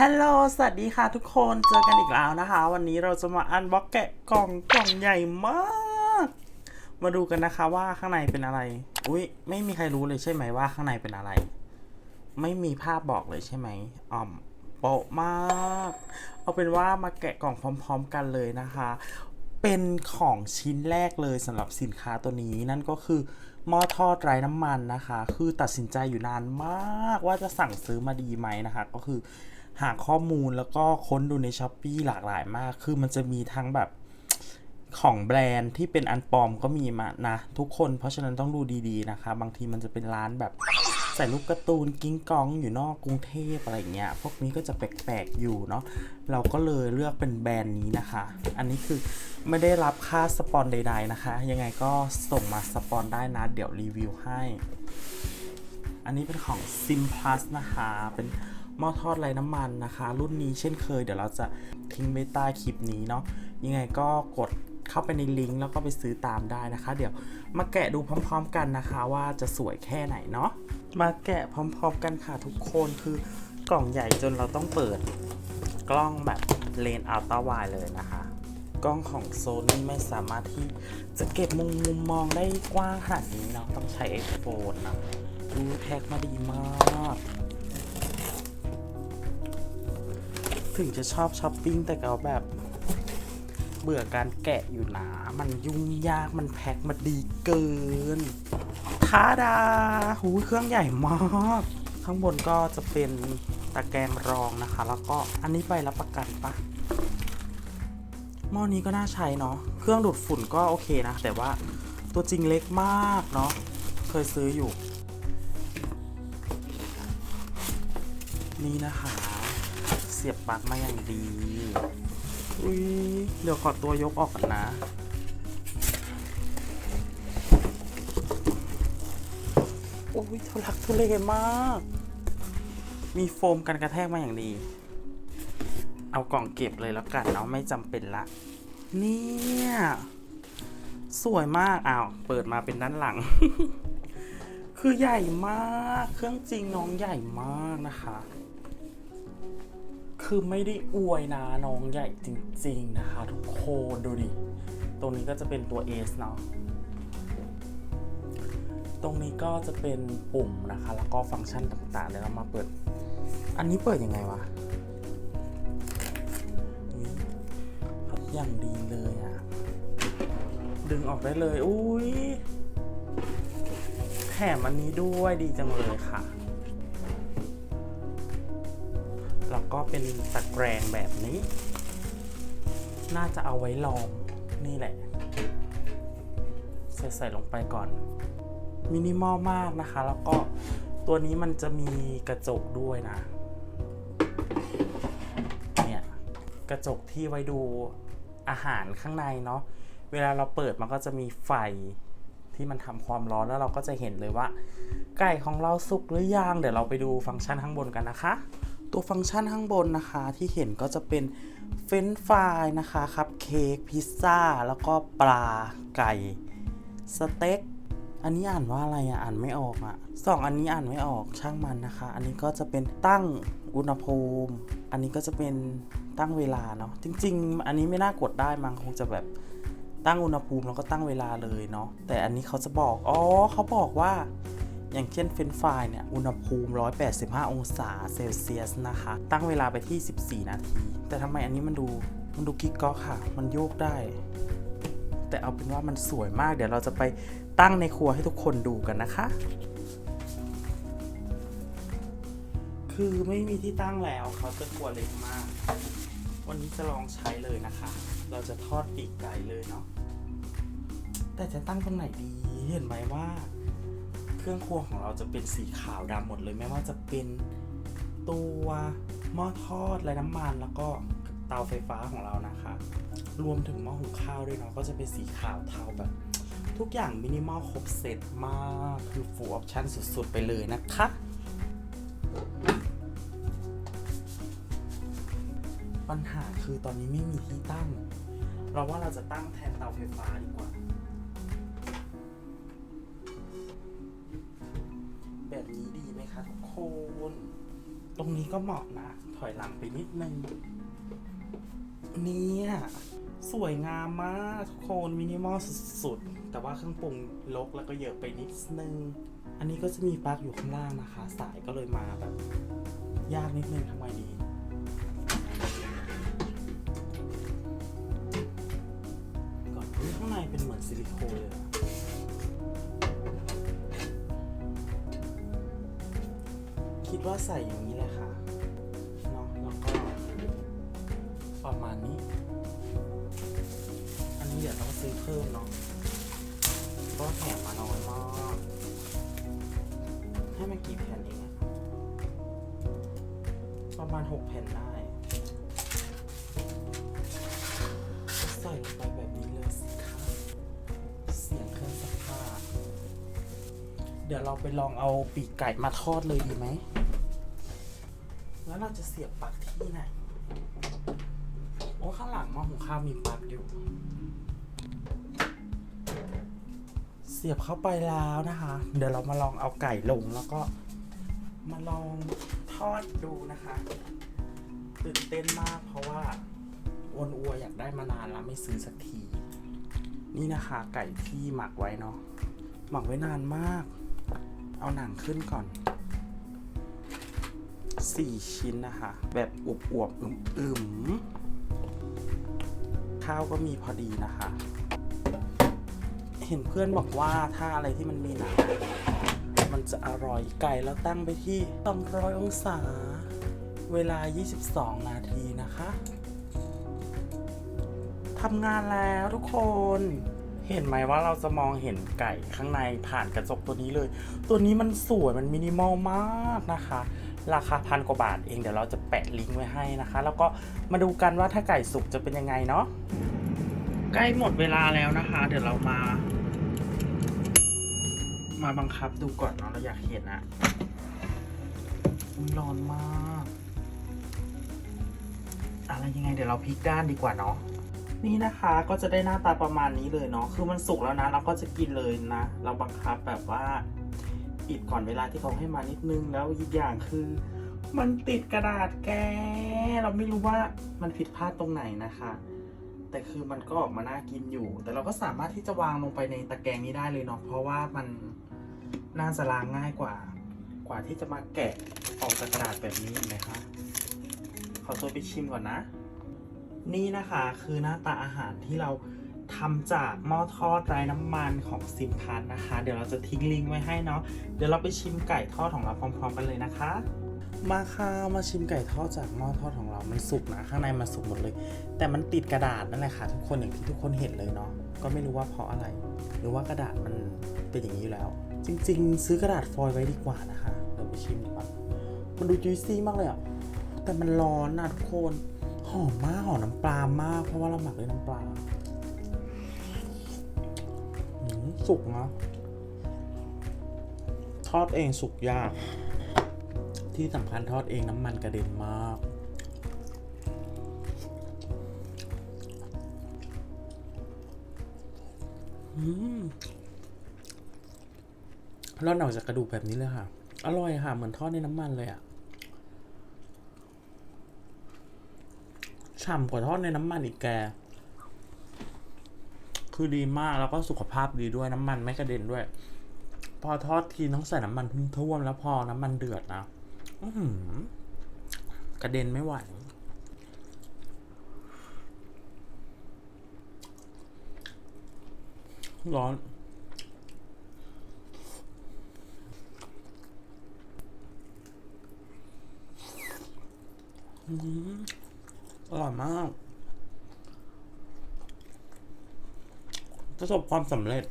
ฮัลโหล สวัสดีค่ะทุกคน เจอกันอีกแล้วนะคะ วันนี้เราจะมาอันบ็อกแกะกล่องกล่องใหญ่มาก มาดูกันนะคะว่าข้างในเป็นอะไร อุ้ยไม่มีใครรู้เลยใช่ไหมว่าข้างในเป็นอะไร ไม่มีภาพบอกเลยใช่ไหมอ่อมโปะมาก เอาเป็นว่ามาแกะกล่องพร้อม ๆ กันเลยนะคะ เป็นของชิ้นแรกเลยสำหรับสินค้าตัวนี้นั่นก็คือหม้อทอดไร้น้ำมันนะคะ คือตัดสินใจอยู่นานมากว่าจะสั่งซื้อมาดีไหมนะคะ ก็คือ หาข้อมูลแล้วก็ค้นดูในช้อปปีหลากหลายมาก คือมันจะมีทั้งแบบของแบรนด์ที่เป็นอันปลอมก็มีมานะทุกคน เพราะฉะนั้นต้องดูดีๆนะคะ บางทีมันจะเป็นร้านแบบใส่รูปการ์ตูนกิ้งกองอยู่นอกกรุงเทพอะไรเงี้ย พวกนี้ก็จะแปลกๆอยู่เนาะ เราก็เลยเลือกเป็นแบรนด์นี้นะคะ อันนี้คือไม่ได้รับค่าสปอนใดๆนะคะ ยังไงก็ส่งมาสปอนได้นะ เดี๋ยวรีวิวให้ อันนี้เป็นของ Sim Plus นะคะ เป็น หม้อทอดไร้น้ำมันนะคะ รุ่นนี้เช่นเคยเดี๋ยวเราจะทิ้งไว้ใต้คลิปนี้เนาะยังไงก็กดเข้าไปในลิงก์แล้วก็ไปซื้อตามได้นะคะ เดี๋ยวมาแกะดูพร้อม ๆ กันนะคะ ว่าจะสวยแค่ไหนเนาะมาแกะพร้อม ๆ กันค่ะทุกคนคือกล่องใหญ่จนเราต้องเปิดกล้องแบบเลนส์อัลตร้าไวเลยนะคะ กล้องของโซนี่ไม่สามารถที่จะเก็บมุมมุมมองได้กว้างขนาดนี้เนาะต้องใช้ iPhone นะดูแพ็คมาดีมาก ถึงจะชอบช้อปปิ้งแต่ก็แบบ เบื่อการแกะอยู่นะ มันยุ่งยากมันแพ็คมาดีเกินทาดา หูเครื่องใหญ่มาก ข้างบนก็จะเป็นตะแกรงรองนะคะ แล้วก็อันนี้ไปรับประกันปะหม้อนี้ก็น่าใช้เนาะ เครื่องดูดฝุ่นก็โอเคนะ แต่ว่าตัวจริงเล็กมากเนาะ เคยซื้ออยู่ นี่นะคะ สียบปลั๊กมาอย่างดี อุ้ยเดี๋ยวขอตัวยกออกก่อนนะ โอ้ยทุลักทุเลมาก มีโฟมกันกระแทกมาอย่างดี เอากล่องเก็บเลยแล้วกันเนาะไม่จำเป็นละ เนี่ย สวยมากอ้าว เปิดมาเป็นด้านหลัง คือใหญ่มาก เครื่องจริงน้องใหญ่มากนะคะ คือไม่ได้อวยนะน้องใหญ่จริงๆนะคะทุกคนดูดิ ตรงนี้ก็จะเป็นตัว S เนาะ ตรงนี้ก็จะเป็นปุ่มนะคะ แล้วก็ฟังก์ชันต่างๆเดี๋ยวเรามาเปิด อันนี้เปิดยังไงวะอุ๊ยอย่างดีเลยอะดึงออกได้เลย อุ้ยแถมอันนี้ด้วยดีจังเลยค่ะ แล้วก็เป็นตะแกรงแบบนี้ น่าจะเอาไว้ลองนี่แหละ ใส่ใส่ลงไปก่อน มินิมอลมากนะคะ แล้วก็ตัวนี้มันจะมีกระจกด้วยนะ เนี่ย กระจกที่ไว้ดูอาหารข้างในเนาะ เวลาเราเปิดมันก็จะมีไฟที่มันทำความร้อนแล้วเราก็จะเห็นเลยว่า ไก่ของเราสุกหรือยัง เดี๋ยวเราไปดูฟังก์ชันข้างบนกันนะคะ ตัวฟังก์ชันข้างบนนะคะที่เห็นก็จะเป็นเฟรนช์ฟรายนะคะคัพเค้กพิซซ่า แล้วก็ปลาไก่ สเต็กอันนี้อ่านว่าอะไรอะอ่านไม่ออกอะสองอันนี้อ่านไม่ออกช่างมันนะคะ อันนี้ก็จะเป็นตั้งอุณหภูมิ อันนี้ก็จะเป็นตั้งเวลาเนาะจริง ๆ อันนี้ไม่น่ากดได้มั้งคงจะแบบตั้งอุณหภูมิแล้วก็ตั้งเวลาเลยเนาะแต่อันนี้เขาจะบอกอ๋อเขาบอกว่า อย่างเช่นเฟนฟรายเนี่ย อุณหภูมิ 185 องศาเซลเซียสนะคะ ตั้งเวลาไปที่ 14 นาที แต่ทำไมอันนี้มันดู มันดูกิ๊กก๊อกค่ะ มันโยกได้ แต่เอาเป็นว่ามันสวยมาก เดี๋ยวเราจะไปตั้งในครัวให้ทุกคนดูกันนะคะ คือไม่มีที่ตั้งแล้วเขาจะครัวเล็กมาก วันนี้จะลองใช้เลยนะคะ เราจะทอดปีกไก่เลยเนาะ แต่จะตั้งตรงไหนดี เห็นไหมว่า เครื่องครัวของเราจะเป็นสีขาวดำหมดเลยไม่ว่าจะเป็นตัวหม้อทอดและน้ำมัน แล้วก็เตาไฟฟ้าของเรานะคะ รวมถึงหม้อหุงข้าวด้วยเนาะก็จะเป็นสีขาวเทาแบบ ทุกอย่างมินิมอลครบเซตมากคือฟูลออปชั่นสุดๆ ไปเลยนะคะปัญหาคือตอนนี้ไม่มีที่ตั้ง เราว่าเราจะตั้งแทนเตาไฟฟ้าดีกว่า แบบนี้ดีไหมคะทุกคน ตรงนี้ก็เหมาะนะ ถอยหลังไปนิดนึง เนี่ยสวยงามมากทุกคนมินิมอลสุดๆ แต่ว่าเครื่องปรุงลกแล้วก็เยอะไปนิดนึง อันนี้ก็จะมีปลั๊กอยู่ข้างล่างนะคะ สายก็เลยมาแบบ ยากนิดนึงทำไงดีก่อนข้างในเป็นเหมือนซิลิโคนเลย ว่าใส่อย่างนี้เลยค่ะเนาะแล้วก็ประมาณนี้ อันนี้เดี๋ยวต้องซื้อเพิ่มเนาะก็แถมมาน้อยมากให้มากี่แผ่นเองประมาณหกแผ่นได้ใส่ลงไปแบบนี้เลยสิคะเสียงเครื่องซักผ้า เดี๋ยวเราไปลองเอาปีกไก่มาทอดเลยดีไหม แล้วเราจะเสียบปลั๊กที่ไหน โอ้ข้างหลังหม้อหุงข้าวมีปลั๊กอยู่ เสียบเข้าไปแล้วนะคะ เดี๋ยวเรามาลองเอาไก่ลงแล้วก็มาลองทอดดูนะคะตื่นเต้นมากเพราะว่าอวนอัวอยากได้มานานแล้วไม่ซื้อสักที นี่นะคะไก่ที่หมักไว้เนาะหมักไว้นานมาก เอาหนังขึ้นก่อน สี่ชิ้นนะคะ แบบอวบๆอึมๆ ข้าวก็มีพอดีนะคะ เห็นเพื่อนบอกว่าถ้าอะไรที่มันมีหนังมันจะอร่อยไก่แล้วตั้งไปที่ 200 องศา เวลา 22 นาทีนะคะทำงานแล้วทุกคนเห็นไหมว่าเราจะมองเห็นไก่ข้างในผ่านกระจกตัวนี้เลย ตัวนี้มันสวยมันมินิมอลมากนะคะ ราคาพันกว่าบาทเองเดี๋ยวเราจะแปะลิงก์ไว้ให้นะคะ แล้วก็มาดูกันว่าถ้าไก่สุกจะเป็นยังไงเนาะใกล้หมดเวลาแล้วนะคะ เดี๋ยวเรามา มาบังคับดูก่อนเนาะเราอยากเห็นอะร้อนมากอะไรยังไงเดี๋ยวเราพลิกด้านดีกว่าเนาะนี่นะคะก็จะได้หน้าตาประมาณนี้เลยเนาะคือมันสุกแล้วนะ เราก็จะกินเลยนะ เราบังคับแบบว่า ปิดก่อนเวลาที่เขาให้มานิดนึงแล้วอีกอย่างคือ มันติดกระดาษแก เราไม่รู้ว่ามันผิดพลาดตรงไหนนะคะ แต่คือมันก็ออกมาน่ากินอยู่ แต่เราก็สามารถที่จะวางลงไปในตะแกรงนี้ได้เลยเนาะเพราะว่ามันน่าจะล้างง่ายกว่า กว่าที่จะมาแกะออกจากกระดาษแบบนี้นไหมคะขอตัวไปชิมก่อนนะ นี่นะคะคือหน้าตาอาหารที่เรา ทำจากหม้อทอดไร้น้ำมันของซิมพันนะคะ เดี๋ยวเราจะทิ้งลิงก์ไว้ให้เนาะเดี๋ยวเราไปชิมไก่ทอดของเราพร้อมๆกันเลยนะคะ มาค่ะมาชิมไก่ทอดจากหม้อทอดของเรา มันสุกนะ ข้างในมันสุกหมดเลย แต่มันติดกระดาษนั่นแหละค่ะ ทุกคนอย่างที่ทุกคนเห็นเลยเนาะก็ไม่รู้ว่าเพราะอะไร หรือว่ากระดาษมันเป็นอย่างนี้อยู่แล้ว จริง ๆ ซื้อกระดาษฟอยล์ไว้ดีกว่านะคะเดี๋ยวไปชิมดีกว่ามันดูจุยซี่มากเลยอะแต่มันร้อนนะทุกคนหอมมากหอมน้ำปลามาก เพราะว่าเราหมักด้วยน้ำปลา สุกนะทอดเองสุกยาก ที่สำคัญทอดเองน้ำมันกระเด็นมาก ร่อนออกจากกระดูกแบบนี้เลยค่ะ อร่อยค่ะ เหมือนทอดในน้ำมันเลยอะฉ่ำกว่าทอดในน้ำมันอีกแก คือดีมากแล้วก็สุขภาพดีด้วยน้ำมันไม่กระเด็นด้วย พอทอดทีต้องใส่น้ำมันท่วมแล้วพอน้ำมันเดือดนะอืกระเด็นไม่ไหวร้อนอืมอร่อยมาก ประสบความสำเร็จ